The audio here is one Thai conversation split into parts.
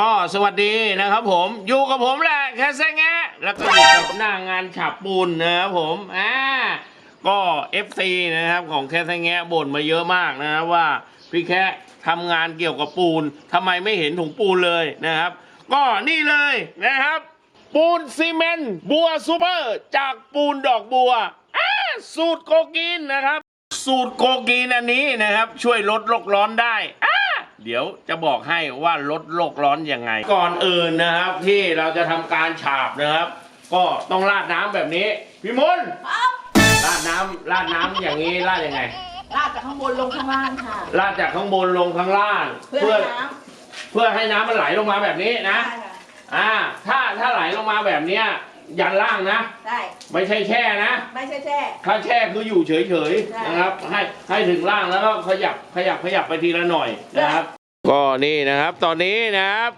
ก็สวัสดีนะครับผมอยู่กับผมแหละแค่แซงแงะแล้วก็อยู่กับหน้างานฉับปูนนะครับผมอ่าก็ FC นะครับของแค่แซงแงะบ่นมาเยอะมากนะครับว่าพี่แค่ทำงานเกี่ยวกับปูนทำไมไม่เห็นถุงปูนเลยนะครับ ก็นี่เลยนะครับ ปูนซีเมนต์บัวซูเปอร์จากปูนดอกบัวอ่าสูตรโกกินนะครับ สูตรโกกีนอันนี้นะครับ ช่วยลดโลกร้อนได้อ่า เดี๋ยวจะบอกให้ว่าลดโลกร้อนยังไง ก่อนอื่นนะครับที่เราจะทำการฉาบนะครับ ก็ต้องราดน้ำแบบนี้พี่มนต์ราดน้ำราดน้ำอย่างนี้ราดยังไง ลาดจากข้างบนลงข้างล่างค่ะ ราดจากข้างบนลงข้างล่าง เพื่อให้น้เพื่อให้น้ำมันไหลลงมาแบบนี้ำนะได้ค่ะอ่า ถ้าถ้าไหลลงมาแบบเนี้ย ยันล่างนะได้ไม่ใช่แช่นะ ไม่ใช่แช่ ถ้าแช่คืออยู่เฉยใช่ ๆนะครับ ให้ให้ถึงล่างแล้วก็ขยับขยับขยับไปทีละหน่อยนะครับ ก็นี่นะครับตอนนี้นะครับ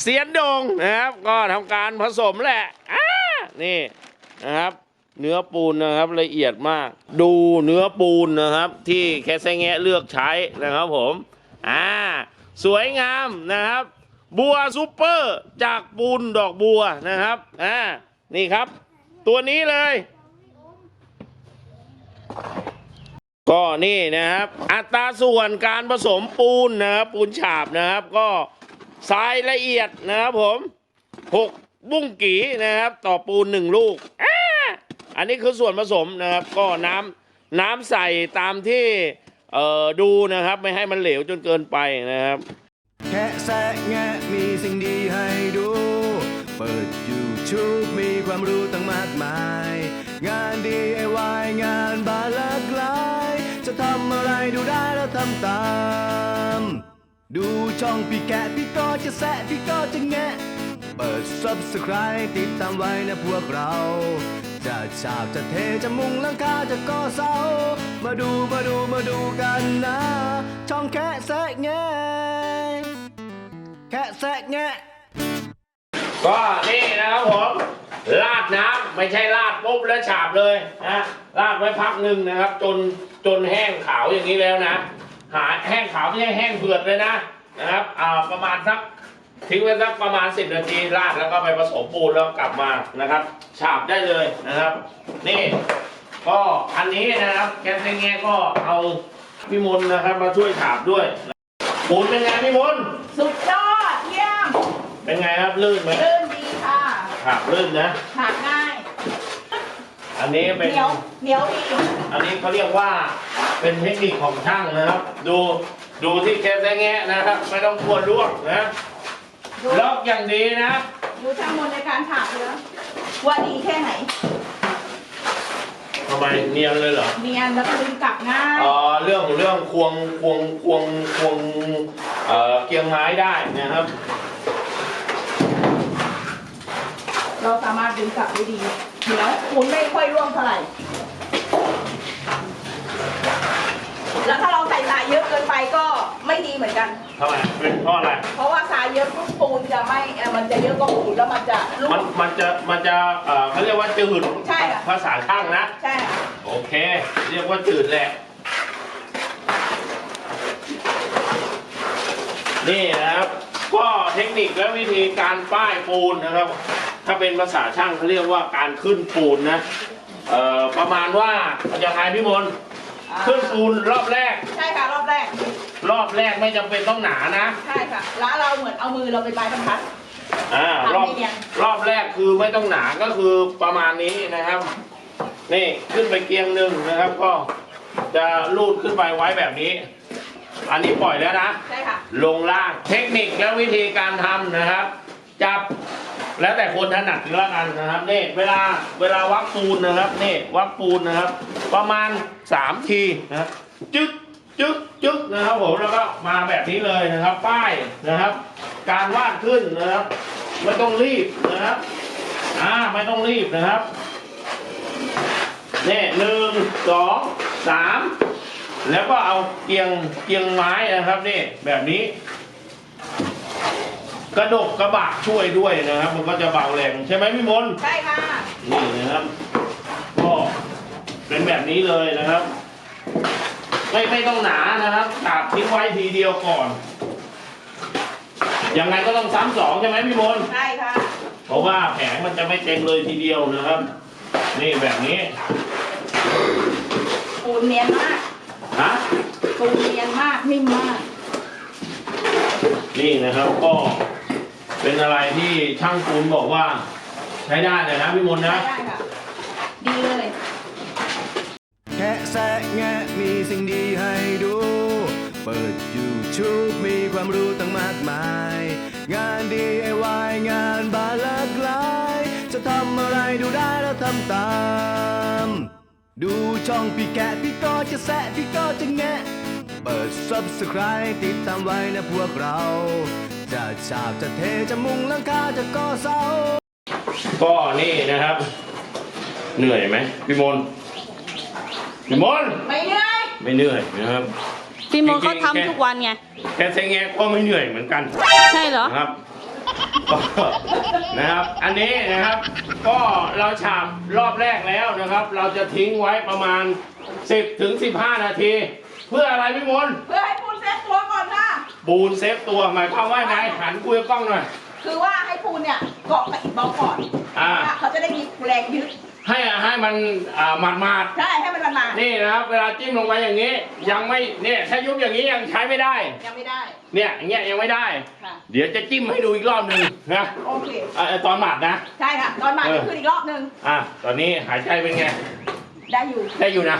เสียนดงนะครับ ก็ทำการผสมแหละอ่านี่นะครับ เนื้อปูนนะครับละเอียดมาก ดูเนื้อปูนนะครับ ที่แคสแงะเลือกใช้นะครับผมอ่าสวยงามนะครับ บัวซูเปอร์จากปูนดอกบัวนะครับ อ่า นี่ครับ ตัวนี้เลย ก็นี่นะครับ อัตราส่วนการผสมปูนนะครับ ปูนฉาบนะครับ ก็ทรายละเอียดนะครับผมหกบุ้งกีนะครับ ต่อปูนหนึ่งลูกอ่าอันนี้คือส่วนผสมนะครับ ก็น้ำน้ำใส่ตามที่ เอ่อ ดูนะครับ ไม่ให้มันเหลวจนเกินไปนะครับ แค่แซะแงะมีสิ่งดีให้ดู เปิด YouTube มีความรู้ตั้งมากมาย งาน DIY งานบานหลากหลาย จะทำอะไรดูได้แล้วทำตาม ดูช่องพี่แกะพี่ก็จะแซะพี่ก็จะแงะ เปิด Subscribe ติดตามไว้นะพวกเรา จะฉาบจะเทจะมุงหลังคาจะก่อเสา มาดูมาดูมาดูกันนะ ช่องแค่แซะแงะ แค่แซะแงะก็นี่นะครับผมราดน้ำไม่ใช่ราดปุ๊บแล้วฉาบเลยนะราดไว้พักหนึ่งนะครับ จนจนแห้งขาวอย่างนี้แล้วนะ หาแห้งขาวไม่ใช่แห้งเผือดเลยนะนะครับอ่าประมาณสักทิ้งไว้สักประมาณ 10 นาทีราดแล้วก็ไปผสมปูนแล้วกลับมานะครับ ฉาบได้เลยนะครับ นี่ก็อันนี้นะครับแกนเซงแงก็เอาพี่มนต์นะครับมาช่วยฉาบด้วยปูนเป็นไงพี่มนต์สุดยอดเยี่ยม เป็นไงครับลื่นไหมลื่นดีค่ะฉาบลื่นนะฉาบง่าย อันนี้เหเป็นนียวเหนียวดีอันนี้เขาเรียกว่าเป็นเทคนิคของช่างนะครับ ดูดูที่แคสแงะนะครับ ไม่ต้องกลัวล่วงนะดูล็อกอย่างดีนะดูช่างมนต์ในการฉาบเลยนะว่าดีแค่ไหนทำไมเนียนเลยเหรอเนียนแล้วก็ดึงกลับง่ายอ๋อเรื่องเรื่องควงควงควงควงเอ่อเกียงไม้ได้นะครับ เราสามารถดึงกลับได้ดีเหนียวหมุนไม่ค่อยร่วงเท่าไหร่ แล้วถ้าเราใส่ทรายเยอะเกินไปก็ไม่ดีเหมือนกัน ทำไมเป็นเพราะอะไรเพราะว่าทรายเยอะปุ๊บปูนจะไม่เอ่อมันจะเยอะกว่าปูนแล้วมันจะลุ่มันมันจะมันจะเอ่อเขาเรียกว่าจืดใช่ค่ะ ภาษาช่างนะ ใช่ค่ะ โอเค เรียกว่าจืดแหละ นี่นะครับ ก็เทคนิคและวิธีการป้ายปูนนะครับ ถ้าเป็นภาษาช่างเขาเรียกว่าการขึ้นปูนนะเอ่อประมาณว่าอย่างไรพี่มนต์ขึ้นปูนรอบแรก ใช่ค่ะรอบแรก รอบแรกไม่จำเป็นต้องหนานะ ใช่ค่ะแล้วเราเหมือนเอามือเราไปปลายบรรทัดอ่าทำรอบให้เนียนรอบแรกคือไม่ต้องหนาก็คือประมาณนี้นะครับ นี่ขึ้นไปเกียงหนึ่งนะครับ ก็จะลูดขึ้นไปไว้แบบนี้ อันนี้ปล่อยแล้วนะ ใช่ค่ะ ลงล่างเทคนิคและวิธีการทำนะครับ จับ แล้วแต่คนถนัดล้วกันนะครับนี่เวลาเวลาวักปูนนะครับนี่วักปูนนะครับ ประมาณสามทีนะครับจึ๊กจึ๊กจึ๊กนะครับผมแล้วก็มาแบบนี้เลยนะครับ ป้ายนะครับ การวาดขึ้นนะครับไม่ต้องรีบนะครับอ่าไม่ต้องรีบนะครับนี่หนึ่งสองสามแล้วก็เอาเกียงเกียงไม้นะครับนี่แบบนี้ กระดกกระบะช่วยด้วยนะครับ มันก็จะเบาแรงใช่ไหมพี่มนต์ใช่ค่ะนี่นะครับ ก็เป็นแบบนี้เลยนะครับ ไม่ไม่ต้องหนานะครับตากทิ้งไว้ทีเดียวก่อนยังไงก็ต้องซ้ำสองใช่ไหมพี่มนต์ใช่ค่ะเพราะว่าแผงมันจะไม่เต็มเลยทีเดียวนะครับ นี่แบบนี้ปูนเนียนมากฮะปูนเนียนมากนิ่มมาก นี่นะครับก็ เป็นอะไรที่ช่างปูนบอกว่า ใช้ได้เลยนะพี่มนต์นะ ได้ค่ะ ดีเลย แคะแซะแงะมีสิ่งดีให้ดู เปิด YouTube มีความรู้ตั้งมากมาย งาน DIY งานบานหลากหลาย จะทำอะไรดูได้แล้วทำตาม ดูช่องพี่แกะพี่ก็จะแซะพี่ก็จะแงะ เปิด Subscribe ติดตามไว้นะพวกเราจะ ฉาบจะเทจะมุงหลังคาจะก่อเสา ก็นี่นะครับ เหนื่อยไหมพี่มนต์พี่มนต์ไม่เหนื่อยไม่เหนื่อยนะครับ พี่มนต์เขาจริงๆแกทำทุกวันไง แค่ใช้แงะก็ไม่เหนื่อยเหมือนกัน ใช่เหรอ นะครับก็นะครับ อันนี้นะครับ ก็เราฉาบรอบแรกแล้วนะครับ เราจะทิ้งไว้ประมาณ 10ถึง15 นาที เพื่ออะไรพี่มนต์เพื่อให้ปูนเซ็ตตัวก่อนค่ะปูนเซฟตัวหมายความว่าไงหันคุยกับกล้องหน่อย คือว่าให้ปูนเนี่ยเกาะกับอิฐบล็อกก่อนอ่าเขาจะได้มีแรงยึดให้ให้มันอ่าหมาดมาดใช่ให้มันมาๆนี่นะครับ เวลาจิ้มลงไปอย่างนี้ ยังไม่เนี่ยถ้ายุบอย่างนี้ยังใช้ไม่ได้ๆยังไม่ได้เนี่ยอย่างเงี้ยยังไม่ได้ ค่ะ เดี๋ยวจะจิ้มให้ดูอีกรอบหนึ่งนะโอเค อะตอนหมาดนะ ใช่ค่ะ ตอนมาเออจะขึ้นอีกรอบนึงอะตอนนี้หายใจเป็นไง ได้อยู่ ได้อยู่นะ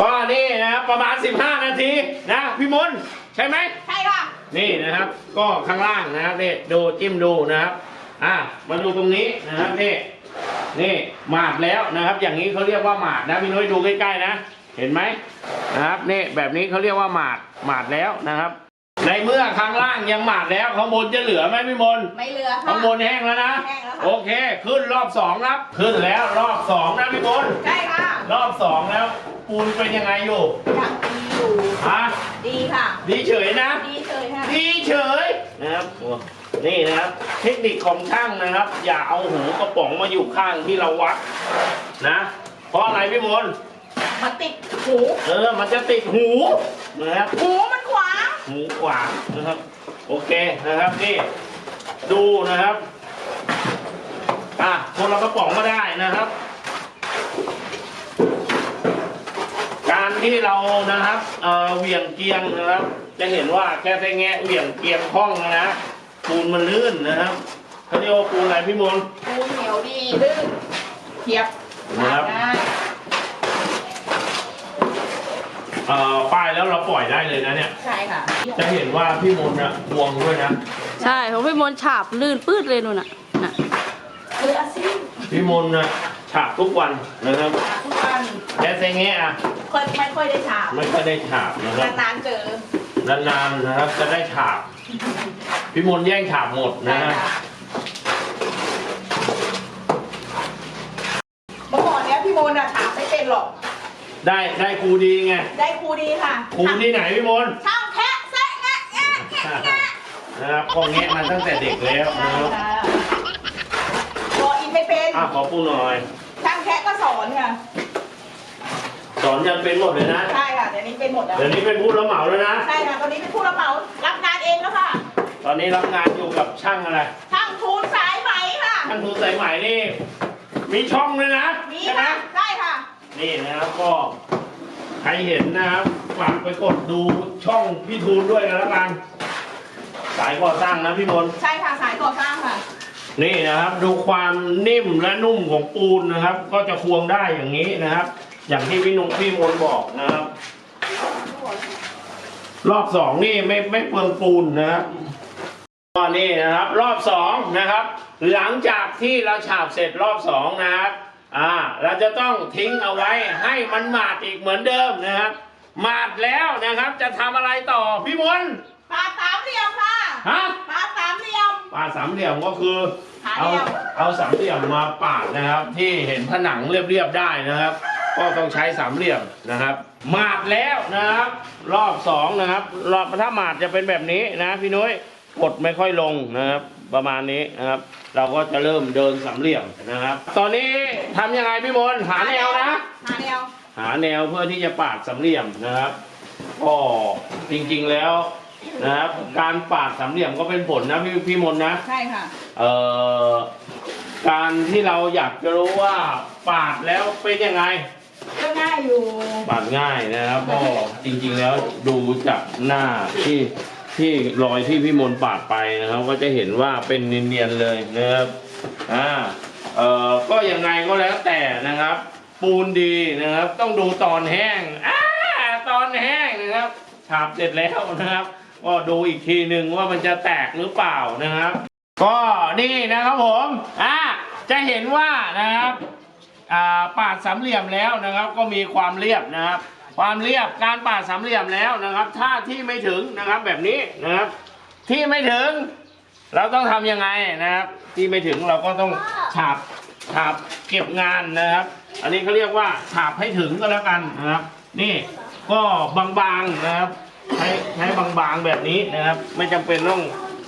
ก็นี่นะครับประมาณ 15 นาทีนะพี่มนต์ใช่ไหมใช่ค่ะ นี่นะครับ ก็ข้างล่างนะครับนี่ดูจิ้มดูนะครับ อะมาดูตรงนี้นะครับนี่นี่หมาดแล้วนะครับ อย่างนี้เขาเรียกว่าหมาดนะพี่นุ้ยดูใกล้ๆนะ เห็นไหมนะครับนี่แบบนี้เขาเรียกว่าหมาดหมาดแล้วนะครับ ในเมื่อข้างล่างยังหมาดแล้วข้างบนจะเหลือไหมพี่มนต์ไม่เหลือค่ะ ข้างบนแห้งแล้วนะแห้งแล้วค่ะ โอเค ขึ้นรอบสองครับ ขึ้นแล้วรอบสองนะพี่มนต์ใช่ค่ะ รอบสองแล้ว ปูนเป็นยังไงอยู่ยังดีอยู่ฮะดีค่ะ ดีเฉยนะ ดีเลยค่ะ ดีเฉยนะครับโอ้นี่นะครับ เทคนิคของช่างนะครับ อย่าเอาหูกระป๋องมาอยู่ข้างที่เราวัดนะ เพราะอะไรพี่มนต์มันติดหูเออมันจะติดหูนะครับหูมันขวางหูขวางนะครับ โอเคนะครับนี่ ดูนะครับอะคนละกระป๋องก็ได้นะครับการ ที่เรานะครับเอ่อเหวี่ยงเกียงนะครับ จะเห็นว่าแค่แงะเหวี่ยงเกียงคล่องนะปูนมันลื่นนะครับเขาเรียกว่าปูนอะไรพี่มนต์ปูเหนียวดีลื่นเทียบนะครับได้เอ่อป้ายแล้วเราปล่อยได้เลยนะเนี่ย ใช่ค่ะจะเห็นว่าพี่มนต์นะห่วงด้วยนะ ใช่ของพี่มนต์ฉาบลื่นปื้ดเลยนู่นน่ะน่ะเอออาซิพี่มนต์นะฉาบทุกวันนะครับทุก วันแค่แงะอะค่อยไม่ค่อยได้ฉาบไม่ค่อยได้ฉาบนะครับนานๆเจอนานๆนะครับจะได้ฉาบพี่มนต์แย่งฉาบหมดใช่นะฮะค่ะเมื่อก่อนเนี้ยพี่โมนอะฉาบไม่เป็นหรอก ได้ได้ครูดีไงได้ครูดีค่ะครูที่ไหนพี่มนต์ช่างแคะแซะแงะแงะแงะแงะนะครับก็แงะมาตั้งแต่เด็กแล้วใช่นะครับค่ะพออินไม่เป็นอะขอพูดหน่อยช่างแคะก็สอนค่ะ สอนยันเป็นหมดเลยนะ ใช่ค่ะเดี๋ยวนี้เป็นหมดแล้ว เดี๋ยวนี้เป็นผู้รับเหมาแล้วนะ ใช่ค่ะตอนนี้เป็นผู้รับเหมา รับงานเองแล้วค่ะ ตอนนี้รับงานอยู่กับช่างอะไรช่างทูนสายไหมค่ะ ช่างทูสายใหม่นี่ มีช่องเลยนะมีใช่ไหมค่ะได้ค่ะ นี่นะครับก็ใครเห็นนะครับฝากไปกดดูช่องพี่ทูนด้วยกันแล้วกัน สายก่อสร้างนะพี่มนต์ใช่ค่ะสายก่อสร้างค่ะ นี่นะครับ ดูความนิ่มและนุ่มของปูนนะครับ ก็จะควงได้อย่างนี้นะครับ อย่างที่พี่นุงพี่มนต์บอกนะครับ รอบสองนี่ไม่ไม่เปลืองปูนนะครับก็นี่นะครับ รอบสองนะครับ หลังจากที่เราฉาบเสร็จรอบสองนะครับอ่าเราจะต้องทิ้งเอาไว้ให้มันหมาดอีกเหมือนเดิมนะครับหมาดแล้วนะครับ จะทำอะไรต่อพี่มนต์ปลาสามเหลี่ยมค่ะฮะปลาสามเหลี่ยมปาดสามเหลี่ยมก็คือหาเอาเหลี่ยมเอาสามเหลี่ยมมาปาดนะครับ ที่เห็นผนังเรียบๆได้นะครับ ก็ต้องใช้สามเหลี่ยมนะครับ หมาดแล้วนะครับ รอบสองนะครับ รอบถ้าหมาดจะเป็นแบบนี้นะพี่นุ้ยกดไม่ค่อยลงนะครับ ประมาณนี้นะครับ เราก็จะเริ่มเดินสามเหลี่ยมนะครับ ตอนนี้ทำยังไงพี่มนต์หาแนวนะ หาแนว หาแนวเพื่อที่จะปาดสามเหลี่ยมนะครับก็จริงๆแล้วนะครับการปาดสามเหลี่ยมก็เป็นผลนะพี่พี่มนต์นะ ใช่ค่ะ เอ่อการที่เราอยากจะรู้ว่าปาดแล้วเป็นยังไง ก็ง่ายอยู่ ปาดง่ายนะครับก็จริงๆแล้วดูจากหน้าที่ที่รอยที่พี่มนต์ปาดไปนะครับ ก็จะเห็นว่าเป็นเนียนๆเลยนะครับอ่าเอ่อก็ยังไงก็แล้วแต่นะครับ ปูนดีนะครับ ต้องดูตอนแห้งอ่าตอนแห้งนะครับฉาบเสร็จแล้วนะครับ ก็ดูอีกทีหนึ่งว่ามันจะแตกหรือเปล่านะครับ ก็นี่นะครับผมอ่าจะเห็นว่านะครับ ปาดสามเหลี่ยมแล้วนะครับ ก็มีความเรียบนะครับ ความเรียบการปาดสามเหลี่ยมแล้วนะครับ ถ้าที่ไม่ถึงนะครับแบบนี้นะครับ ที่ไม่ถึง เราต้องทำยังไงนะครับ ที่ไม่ถึงเราก็ต้องฉาบฉาบเก็บงานนะครับ อันนี้เขาเรียกว่าฉาบให้ถึงก็แล้วกันนะครับ นี่ก็บางๆนะครับ ใช้ใช้บางๆแบบนี้นะครับ ไม่จำเป็นต้อง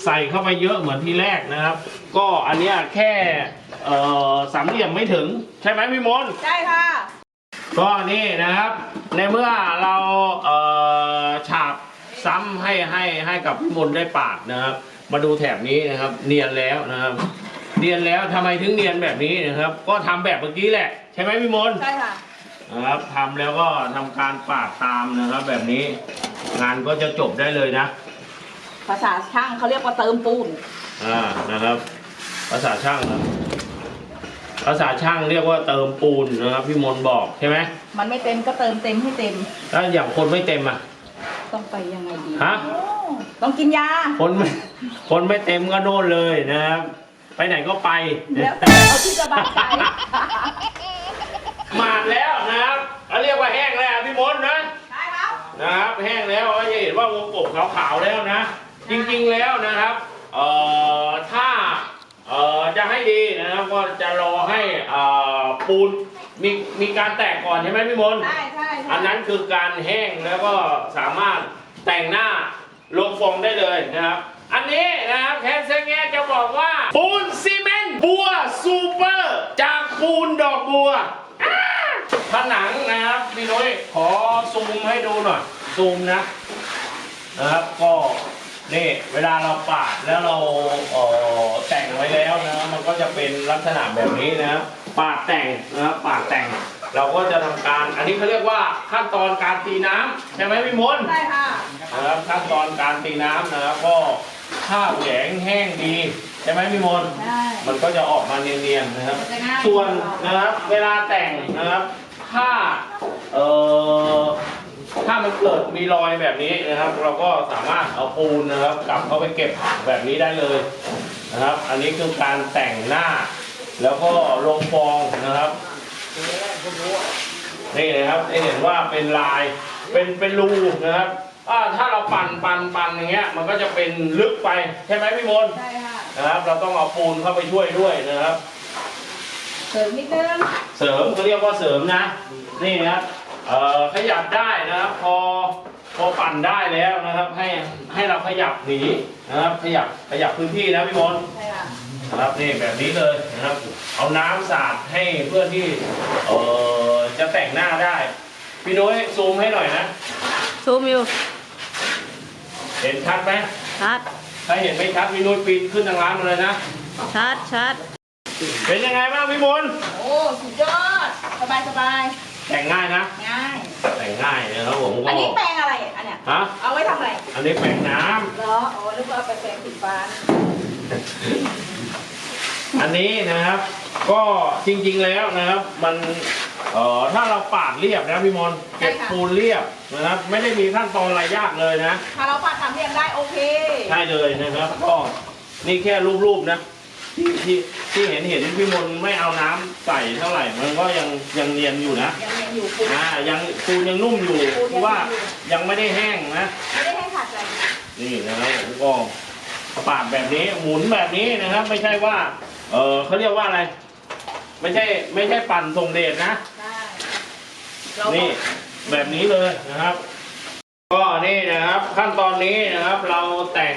ใส่เข้าไปเยอะเหมือนที่แรกนะครับ ก็อันเนี้ยแค่เอ่อสามเหลี่ยมไม่ถึง ใช่ไหมพี่มนต์ใช่ค่ะ ก็นี่นะครับ ในเมื่อเราเอ่อฉาบซ้ำให้ให้ให้กับพี่มนต์ได้ปาดนะครับ มาดูแถบนี้นะครับ เนียนแล้วนะครับเนียนแล้วทำไมถึงเนียนแบบนี้นะครับ ก็ทำแบบเมื่อกี้แหละ ใช่ไหมพี่มนต์ ใช่ค่ะ นะครับทำแล้วก็ทำการปาดตามนะครับ แบบนี้งานก็จะจบได้เลยนะ ภาษาช่างเขาเรียกว่าเติมปูน อ่านะครับ ภาษาช่างนะภาษาช่างเรียกว่าเติมปูนนะครับพี่มนต์บอกใช่ไหมมันไม่เต็มก็เติมเต็มให้เต็ม แล้วอย่างคนไม่เต็มอะ ต้องไปยังไงดีฮะ ต้องกินยา คนไม่คนไม่เต็มก็โน่นเลยนะครับ ไปไหนก็ไป แล้วแต่เอาที่สบายใจมาดแล้วนะครับเขาเรียกว่าแห้งแล้วพี่มนต์นะใช่ครับนะครับแห้งแล้วก็จะเห็นว่าวงกบขาวๆแล้วนะ จริงๆแล้วนะครับเอ่อถ้าเอ่อจะให้ดีนะครับก็จะรอให้เอ่อปูนมีมีการแตกก่อนใช่ไหมพี่มนต์ ใช่ใช่ใช่อันนั้นคือการแห้งแล้วก็สามารถแต่งหน้าลงฟองได้เลยนะครับ อันนี้นะครับแคสเซงแงจะบอกว่า ปูนซีเมนต์บัวซูเปอร์ จากปูนดอกบัวอ้าผนังนะครับพี่นุ้ยขอซูมให้ดูหน่อย ซูมนะนะครับก็ นี่เวลาเราปาดแล้วเราเอ่อแต่งไว้แล้วนะมันก็จะเป็นลักษณะแบบนี้นะครับปาดแต่งนะครับปาดแต่ง เราก็จะทำการ อันนี้เขาเรียกว่าขั้นตอนการตีน้ำใช่ไหมพี่มนต์ ใช่ค่ะนะครับขั้นตอนการตีน้ำนะครับก็ถ้าแหวงแห้งดีใช่ไหมพี่มนต์ใช่มันก็จะออกมาเนียนๆนะครับมันจะง่ายส่วนนะครับเวลาแต่งนะครับถ้าเอ่อ ถ้ามันเกิดมีรอยแบบนี้นะครับ เราก็สามารถเอาปูนนะครับ กลับเข้าไปเก็บแบบนี้ได้เลยนะครับ อันนี้คือการแต่งหน้า แล้วก็ลงฟองนะครับนี่นะครับให้เห็นว่าเป็นลายเป็นเป็นรูนะครับอ่าถ้าเราปั่นปั่นปั่นอย่างเงี้ย มันก็จะเป็นลึกไปใช่ไหมพี่มนต์ใช่ค่ะนะครับ เราต้องเอาปูนเข้าไปช่วยด้วยนะครับ เสริมนิดนึงเสริมเขาเรียกว่าเสริมนะ นี่นะครับ เอ่อขยับได้นะครับ พอพอปั่นได้แล้วนะครับ ให้ให้เราขยับหนีนะครับ ขยับขยับพื้นที่นะพี่มนต์ใช่ค่ะนะครับนี่แบบนี้เลยนะครับ เอาน้ำสาดให้เพื่อที่เอ่อจะแต่งหน้าได้พี่นุ้ยซูมให้หน่อยนะ ซูมอยู่เห็นชัดไหมชัดถ้าเห็นไม่ชัดพี่นุ้ยปีนขึ้นทางร้านมาเลยนะ ชัดชัดเป็นยังไงบ้างพี่มนต์โอ้ สุดยอด สบายสบาย แต่งง่ายนะ ง่าย แต่งง่ายนะครับผมก็อันนี้แปรงอะไรอันเนี้ยฮะเอาไว้ทำอะไรอันนี้แปรงน้ำเหรออ๋อนึกว่าเอาไปแปรงสีฟ้าอันนี้นะครับ ก็จริงๆแล้วนะครับ มันเอ่อถ้าเราปาดเรียบนะพี่มนต์เก็บปูนเรียบนะครับ ไม่ได้มีขั้นตอนอะไรยากเลยนะ ถ้าเราปัดทำเรียงได้โอเคใช่เลยนะครับก็นี่แค่รูปๆนะ ที่ที่ที่เห็นเห็นพี่มนต์ไม่เอาน้ำใส่เท่าไหร่ มันก็ยังยังเนียนอยู่นะยังยังอยู่คุณอ่ายังปูนยังนุ่มอยู่ปูนยังนุ่มอยู่เพราะว่ายังไม่ได้แห้งนะไม่ได้ให้ขาดใจนี่นะครับผมก็ปาดแบบนี้หมุนแบบนี้นะครับ ไม่ใช่ว่า เออเขาเรียกว่าอะไร ไม่ใช่ไม่ใช่ปั่นส่งเดชนะ ได้เรานี่แบบนี้เลยนะครับ ก็นี่นะครับ ขั้นตอนนี้นะครับ เราแต่ง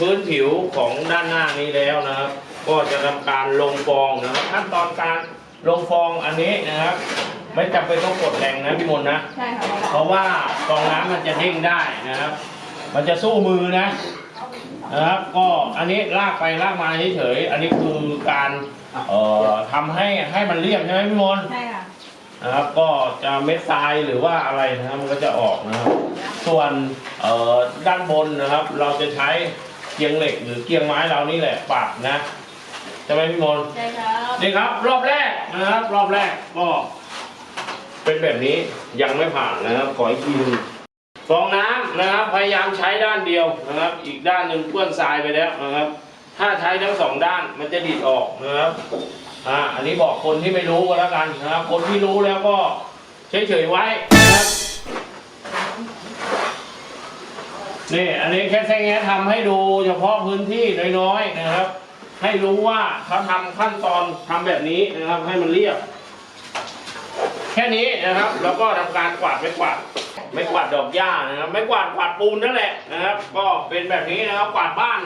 พื้นผิวของด้านหน้านี้แล้วนะครับ ก็จะทำการลงฟองนะครับขั้นตอนการลงฟองอันนี้นะครับ ไม่จำเป็นต้องกดแรงนะพี่มนต์นะใช่ค่ะเพราะว่าฟองน้ำมันจะเด้งได้นะครับ มันจะสู้มือนะนะครับ ก็อันนี้ลากไปลากมาเฉยๆอันนี้คือการเอ่อทำให้ให้มันเรียบใช่ไหมพี่มนต์ใช่ค่ะนะครับก็จะเม็ดทรายหรือว่าอะไรนะครับมันก็จะออกนะครับ ส่วนเอ่อด้านบนนะครับ เราจะใช้เกียงเหล็กหรือเกียงไม้เรานี่แหละปักนะใช่ไหมพี่มนต์ใช่ครับนี่ครับ รอบแรกนะครับ รอบแรกก็เป็นแบบนี้ยังไม่ผ่านนะครับขออีกทีหนึงฟองน้ำนะครับ พยายามใช้ด้านเดียวนะครับ อีกด้านหนึ่งเปื้อนทรายไปแล้วนะครับ ถ้าใช้ทั้งสองด้านมันจะดีดออกนะครับอ่าอันนี้บอกคนที่ไม่รู้ก็แล้วกันนะครับ คนที่รู้แล้วก็เฉยๆไว้นะครับ นี่อันนี้แค่แง่ทำให้ดูเฉพาะพื้นที่น้อยๆนะครับ ให้รู้ว่าเขาทำขั้นตอนทำแบบนี้นะครับ ให้มันเรียบ แค่นี้นะครับ แล้วก็ทำการกวาดไม่กวาดไม่กวาดดอกหญ้านะครับ ไม่กวาดกวาดปูนนั่นแหละนะครับ ก็เป็นแบบนี้นะครับกวาดบ้าน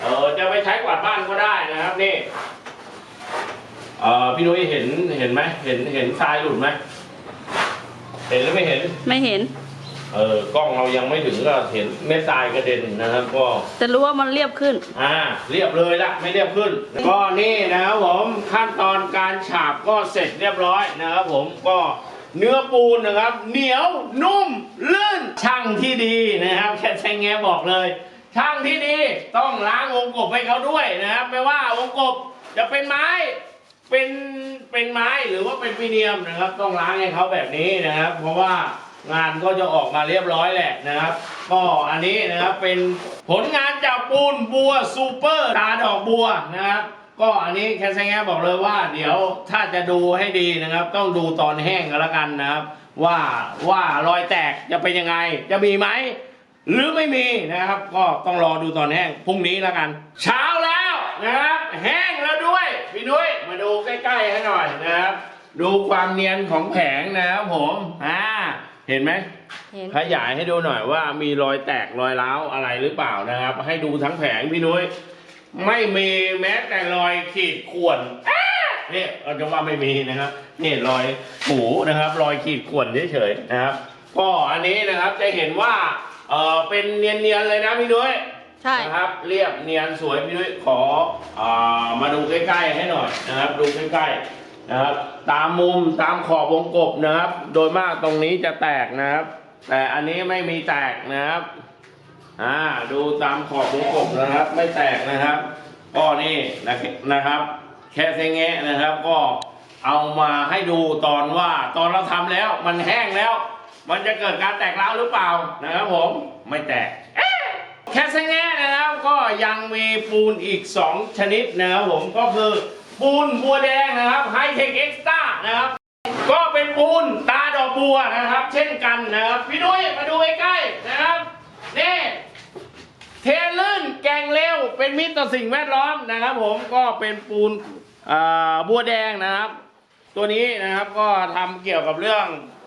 เออจะไปใช้กวาดบ้านก็ได้นะครับนี่เออพี่นุ้ยเห็นเห็นไหมเห็นเห็นทรายหลุดไหมเห็นหรือไม่เห็น ไม่เห็น เออกล้องเรายังไม่ถึงก็เห็นเม็ดทรายกระเด็นนะครับก็ จะรู้ว่ามันเรียบขึ้น อ่าเรียบเลยละไม่เรียบขึ้น ก็นี่นะครับผมขั้นตอนการฉาบก็เสร็จเรียบร้อยนะครับผมก็เนื้อปูนนะครับ เหนียวนุ่มลื่นช่างที่ดีนะครับแค่แซงแงบอกเลย ช่างที่ดีต้องล้างวงกบให้เขาด้วยนะครับ ไม่ว่าวงกบจะเป็นไม้เป็นเป็นไม้หรือว่าเป็นพีเนียมนะครับ ต้องล้างให้เขาแบบนี้นะครับ เพราะว่า งานก็จะออกมาเรียบร้อยแหละนะครับ ก็อันนี้นะครับเป็นผลงานจากปูนบัวซูเปอร์ตาดอกบัวนะครับ ก็อันนี้แคสแงบอกเลยว่า เดี๋ยวถ้าจะดูให้ดีนะครับ ต้องดูตอนแห้งกันแล้วกันนะครับ ว่าว่ารอยแตกจะเป็นยังไง จะมีไหมหรือไม่มีนะครับ ก็ต้องรอดูตอนแห้งพรุ่งนี้แล้วกัน เช้าแล้วนะครับ แห้งแล้วด้วยพี่นุ้ยมาดูใกล้ๆให้หน่อยนะครับ ดูความเนียนของแผงนะครับผมอ่า เห็นไหมเห็นขยายให้ดูหน่อยว่ามีรอยแตกรอยร้าวอะไรหรือเปล่านะครับ ให้ดูทั้งแผงพี่นุ้ยไม่มีแม้แต่รอยขีดข่วนอ้าเนี่ยเราจะว่าไม่มีนะครับนี่รอยหูนะครับ รอยขีดข่วนเฉยๆนะครับ ก็อันนี้นะครับจะเห็นว่าเออเป็นเนียนๆเลยนะพี่นุ้ยใช่นะครับเรียบเนียนสวยพี่นุ้ยขออามาดูใกล้ๆให้หน่อยนะครับ ดูใกล้ๆ นะครับ ตามมุมตามขอบวงกบนะครับ โดยมากตรงนี้จะแตกนะครับ แต่อันนี้ไม่มีแตกนะครับ อ่า ดูตามขอบวงกบนะครับ ไม่แตกนะครับ ก็นี่นะครับ แค่เซงแงะนะครับ ก็เอามาให้ดูตอนว่าตอนเราทำแล้วมันแห้งแล้ว มันจะเกิดการแตกร้าวหรือเปล่านะครับ ผมไม่แตกแคสแง่นะครับก็ยังมีปูนอีก 2 ชนิดนะครับผมก็คือ ปูนบัวแดงนะครับไฮเทคเอ็กซ์ต้านะครับ ก็เป็นปูนตาดอกบัวนะครับ เช่นกันนะครับพี่นุ้ยมาดูใกล้ๆนะครับนี่เทลื่นแกงเร็วเป็นมิตรต่อสิ่งแวดล้อมนะครับ ผมก็เป็นปูนบัวแดงนะครับ ตัวนี้นะครับก็ทำเกี่ยวกับเรื่อง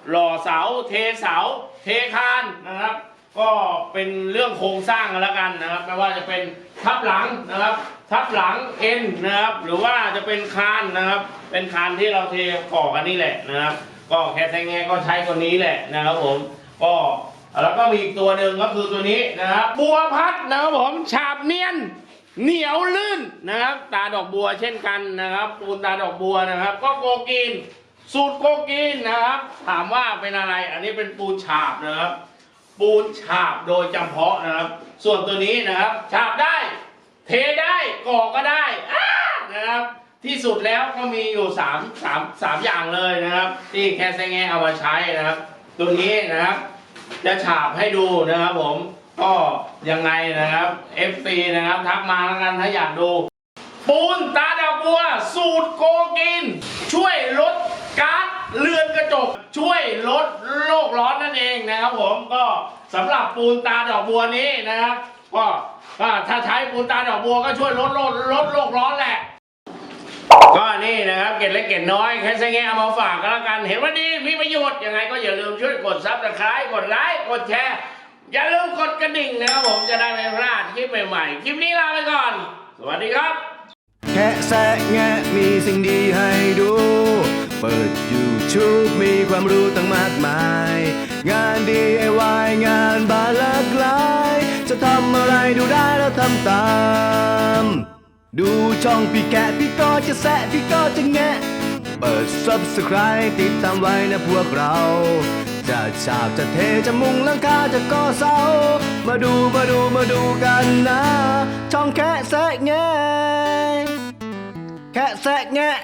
หล่อเสา เทเสา เทคานนะครับ ก็เป็นเรื่องโครงสร้างกันแล้วกันนะครับไม่ว่าจะเป็นทับหลังนะครับ ทับหลังเอ็นนะครับ หรือว่าจะเป็นคานนะครับ เป็นคานที่เราเทก่อกันนี่แหละนะครับ ก็แค่แทงแงก็ใช้ตัวนี้แหละนะครับผมก็แล้วก็มีอีกตัวหนึ่งก็คือตัวนี้นะครับ บัวพัดนะครับผมฉาบเนียนเหนียวลื่นนะครับ ตาดอกบัวเช่นกันนะครับปูนตาดอกบัวนะครับ ก็โกกินสูตรโกกินนะครับ ถามว่าเป็นอะไร อันนี้เป็นปูนฉาบนะครับ ปูนฉาบโดยจำเพาะนะครับ ส่วนตัวนี้นะครับ ฉาบได้ เทได้ก่อก็ได้นะครับ ที่สุดแล้วก็มีอยู่สามสามสามอย่างเลยนะครับ ที่แคสแงเอามาใช้นะครับ ตัวนี้นะครับ จะฉาบให้ดูนะครับผมก็ยังไงนะครับ FC นะครับ ทักมาแล้วกันถ้าอยากดู ปูนตาดอกบัว สูตรโกกิน ช่วยลดกาซ เรือนกระจกช่วยลดโลกร้อนนั่นเองนะครับผมก็สำหรับปูนตาดอกบัวนี้นะครับก็ถ้าใช้ปูนตาดอกบัวก็ช่วยลดโลกลดโลกร้อนแหละ ก็นี่นะครับเกร็ดเล็กเกร็ดน้อยแค่ใช้แง่เอามาฝากกันแล้วกัน เห็นว่าดีมีประโยชน์ยังไงก็อย่าลืมช่วยกดซับสไครต์กดไลค์กดแชร์อย่าลืมกดกระดิ่งนะครับผมจะได้ไม่พลาดคลิปใหม่ๆคลิปนี้ลาไปก่อน สวัสดีครับ แค่แซะแงะมีสิ่งดีให้ดู เปิด YouTube มีความรู้ตั้งมากมาย งาน DIY งานบานหลากหลาย จะทำอะไรดูได้แล้วทำตาม ดูช่องพี่แกะพี่ก็จะแซะพี่ก็จะแงะ เปิด subscribe ติดตามไว้นะพวกเรา จะฉาบจะเทจะมุงหลังคาจะก่อเสา มาดูมาดูมาดูกันนะ ช่องแคะแซะแงะแคะแซะแงะ